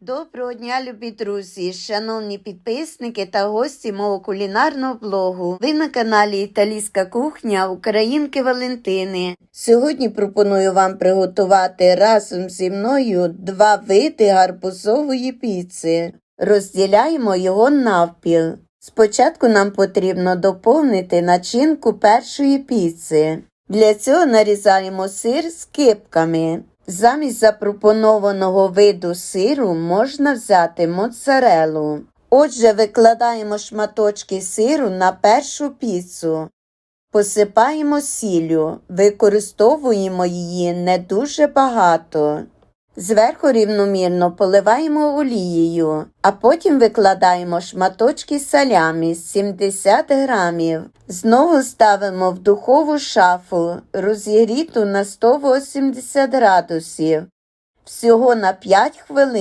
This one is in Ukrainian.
Доброго дня, любі друзі, шановні підписники та гості мого кулінарного блогу. Ви на каналі Італійська кухня Українки Валентини. Сьогодні пропоную вам приготувати разом зі мною два види гарбузової піци. Розділяємо його навпіл. Спочатку нам потрібно доповнити начинку першої піци. Для цього нарізаємо сир з кипками. Замість запропонованого виду сиру можна взяти моцарелу. Отже, викладаємо шматочки сиру на першу піцу. Посипаємо сіллю, використовуємо її не дуже багато. Зверху рівномірно поливаємо олією, а потім викладаємо шматочки салямі 70 грамів. Знову ставимо в духову шафу, розігріту на 180 градусів. Всього на 5 хвилин.